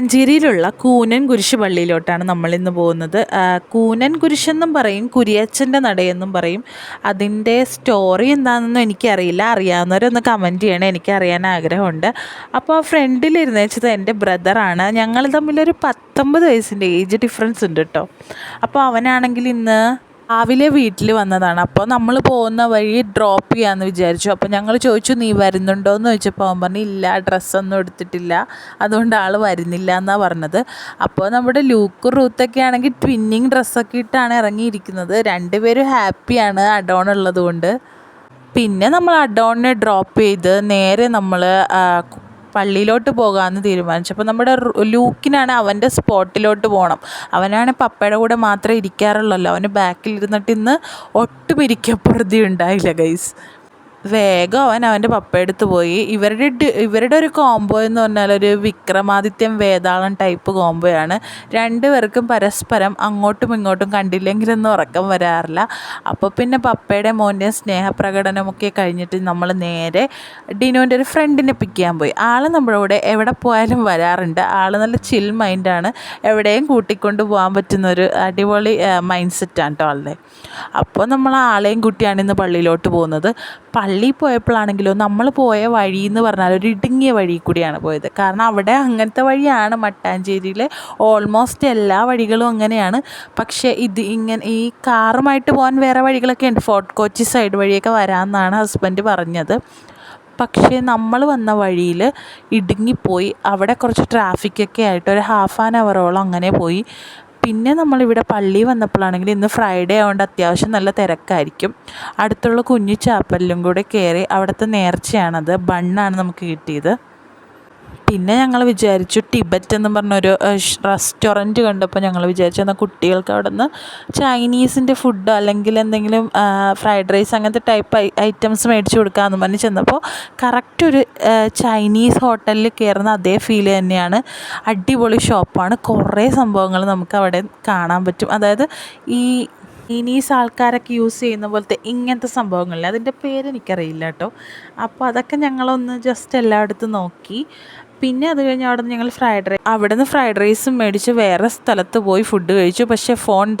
മട്ടാഞ്ചേരിയിലുള്ള കൂനൻ കുരിശ് പള്ളിയിലോട്ടാണ് നമ്മൾ ഇന്ന് പോകുന്നത് കൂനൻ കുരിശെന്നും പറയും കുരിയച്ചന്റെ നടയെന്നും പറയും. അതിന്റെ സ്റ്റോറി എന്താണെന്നൊന്നും എനിക്കറിയില്ല. അറിയാവുന്നവരൊന്ന് കമന്റ് ചെയ്യണം എനിക്ക് അറിയാൻ ആഗ്രഹമുണ്ട്. അപ്പോൾ ആ ഫ്രണ്ടിലിരുന്ന് വെച്ചത് എന്റെ ബ്രദറാണ് ഞങ്ങൾ തമ്മിലൊരു പത്തൊമ്പത് വയസ്സിന്റെ ഏജ് ഡിഫറൻസ് ഉണ്ട് കേട്ടോ അപ്പോൾ അവനാണെങ്കിൽ ഇന്ന് രാവിലെ വീട്ടിൽ വന്നതാണ്. അപ്പോൾ നമ്മൾ പോകുന്ന വഴി ഡ്രോപ്പ് ചെയ്യാമെന്ന് വിചാരിച്ചു. അപ്പോൾ ഞങ്ങൾ ചോദിച്ചു നീ വരുന്നുണ്ടോ? എന്ന് ചോദിച്ചപ്പോൾ അവൻ പറഞ്ഞു ഇല്ല ഡ്രസ്സൊന്നും എടുത്തിട്ടില്ല. അതുകൊണ്ട് ആൾ വരുന്നില്ല എന്നാണ് പറഞ്ഞത്. അപ്പോൾ നമ്മുടെ ലൂക്ക് റൂത്തൊക്കെ ആണെങ്കിൽ ട്വിന്നിങ് ഡ്രസ്സൊക്കെ ഇട്ടാണ് ഇറങ്ങിയിരിക്കുന്നത്. രണ്ടുപേരും ഹാപ്പിയാണ് അഡോൺ ഉള്ളതുകൊണ്ട് പിന്നെ നമ്മൾ അഡോണിനെ ഡ്രോപ്പ് ചെയ്ത് നേരെ നമ്മൾ പള്ളിയിലോട്ട് പോകാമെന്ന് തീരുമാനിച്ചു. അപ്പോൾ നമ്മുടെ ലൂക്കിനാണ് അവന്റെ സ്പോട്ടിലോട്ട് പോകണം അവനാണ് പപ്പയുടെ കൂടെ മാത്രമേ ഇരിക്കാറുള്ളല്ലോ. അവന് ബാക്കിലിരുന്നിട്ട് ഇന്ന് ഒട്ടും ഉണ്ടായില്ല ഗൈസ് വേഗം അവൻ അവന്റെ പപ്പയെടുത്ത് പോയി. ഇവരുടെ ഇവരുടെ ഒരു കോംബോ എന്ന് പറഞ്ഞാൽ ഒരു വിക്രമാദിത്യം വേതാളം ടൈപ്പ് കോംബോയാണ് രണ്ടുപേർക്കും പരസ്പരം അങ്ങോട്ടും ഇങ്ങോട്ടും കണ്ടില്ലെങ്കിലൊന്നും ഉറക്കം വരാറില്ല. അപ്പോൾ പിന്നെ പപ്പയുടെ മോന്റെ സ്നേഹപ്രകടനമൊക്കെ കഴിഞ്ഞിട്ട് നമ്മൾ നേരെ ഡിനോന്റെ ഒരു ഫ്രണ്ടിനെ പിക്ക് ചെയ്യാൻ പോയി. ആൾ നമ്മുടെ കൂടെ എവിടെ പോയാലും വരാറുണ്ട്. ആൾ നല്ല ചിൽ മൈൻഡാണ് എവിടെയും കൂട്ടിക്കൊണ്ട് പോകാൻ പറ്റുന്ന ഒരു അടിപൊളി മൈൻഡ് സെറ്റാണ് കേട്ടോ ആളുടെ. അപ്പോൾ നമ്മൾ ആളെയും കുട്ടിയാണ് ഇന്ന് പള്ളിയിലോട്ട് പോകുന്നത്. പള്ളിയിൽ പോയപ്പോഴാണെങ്കിലോ നമ്മൾ പോയ വഴി എന്ന് പറഞ്ഞാൽ ഒരു ഇടുങ്ങിയ വഴി കൂടിയാണ് പോയത്. കാരണം അവിടെ അങ്ങനത്തെ വഴിയാണ് മട്ടാഞ്ചേരിയിലെ ഓൾമോസ്റ്റ് എല്ലാ വഴികളും അങ്ങനെയാണ്. പക്ഷേ ഇത് ഇങ്ങനെ ഈ കാറുമായിട്ട് പോകാൻ വേറെ വഴികളൊക്കെ ഉണ്ട്. ഫോർട്ട് കൊച്ചി സൈഡ് വഴിയൊക്കെ വരാമെന്നാണ് ഹസ്ബൻഡ് പറഞ്ഞത്. പക്ഷേ നമ്മൾ വന്ന വഴിയിൽ ഇടുങ്ങിപ്പോയി. അവിടെ കുറച്ച് ട്രാഫിക്കൊക്കെ ആയിട്ട് ഒരു ഹാഫ് ആൻ അവറോളം അങ്ങനെ പോയി. പിന്നെ നമ്മളിവിടെ പള്ളി വന്നപ്പോഴാണെങ്കിൽ ഇന്ന് ഫ്രൈഡേ ആയതുകൊണ്ട് അത്യാവശ്യം നല്ല തിരക്കായിരിക്കും. അടുത്തുള്ള കുഞ്ഞു ചാപ്പലിലും കൂടെ കയറി അവിടുത്തെ നേർച്ചയാണത്. ബണ്ണാണ് നമുക്ക് കിട്ടിയത്. പിന്നെ ഞങ്ങൾ വിചാരിച്ചു ടിബറ്റ് എന്ന് പറഞ്ഞൊരു റെസ്റ്റോറന്റ് കണ്ടപ്പോൾ ഞങ്ങൾ വിചാരിച്ചു എന്നാൽ കുട്ടികൾക്ക് അവിടെ നിന്ന് ചൈനീസിന്റെ ഫുഡ് അല്ലെങ്കിൽ എന്തെങ്കിലും ഫ്രൈഡ് റൈസ് അങ്ങനത്തെ ടൈപ്പ് ഐറ്റംസ് മേടിച്ച് കൊടുക്കാമെന്ന് പറഞ്ഞ് ചെന്നപ്പോൾ കറക്റ്റ് ഒരു ചൈനീസ് ഹോട്ടലിൽ കയറുന്ന അതേ ഫീൽ തന്നെയാണ്. അടിപൊളി ഷോപ്പാണ് കുറേ സംഭവങ്ങൾ നമുക്ക് അവിടെ കാണാൻ പറ്റും. അതായത് ഈ ചൈനീസ് ആൾക്കാരൊക്കെ യൂസ് ചെയ്യുന്ന പോലത്തെ ഇങ്ങനത്തെ സംഭവങ്ങളില്ല? അതിന്റെ പേര് എനിക്കറിയില്ല കേട്ടോ. അപ്പോൾ അതൊക്കെ ഞങ്ങളൊന്ന് ജസ്റ്റ് എല്ലായിടത്തും നോക്കി. പിന്നെ അത് കഴിഞ്ഞ് അവിടെ നിന്ന് ഞങ്ങൾ ഫ്രൈഡ് റൈസ് അവിടെ നിന്ന് ഫ്രൈഡ് റൈസും മേടിച്ച് വേറെ സ്ഥലത്ത് പോയി ഫുഡ് കഴിച്ചു. പക്ഷേ ഫോൺ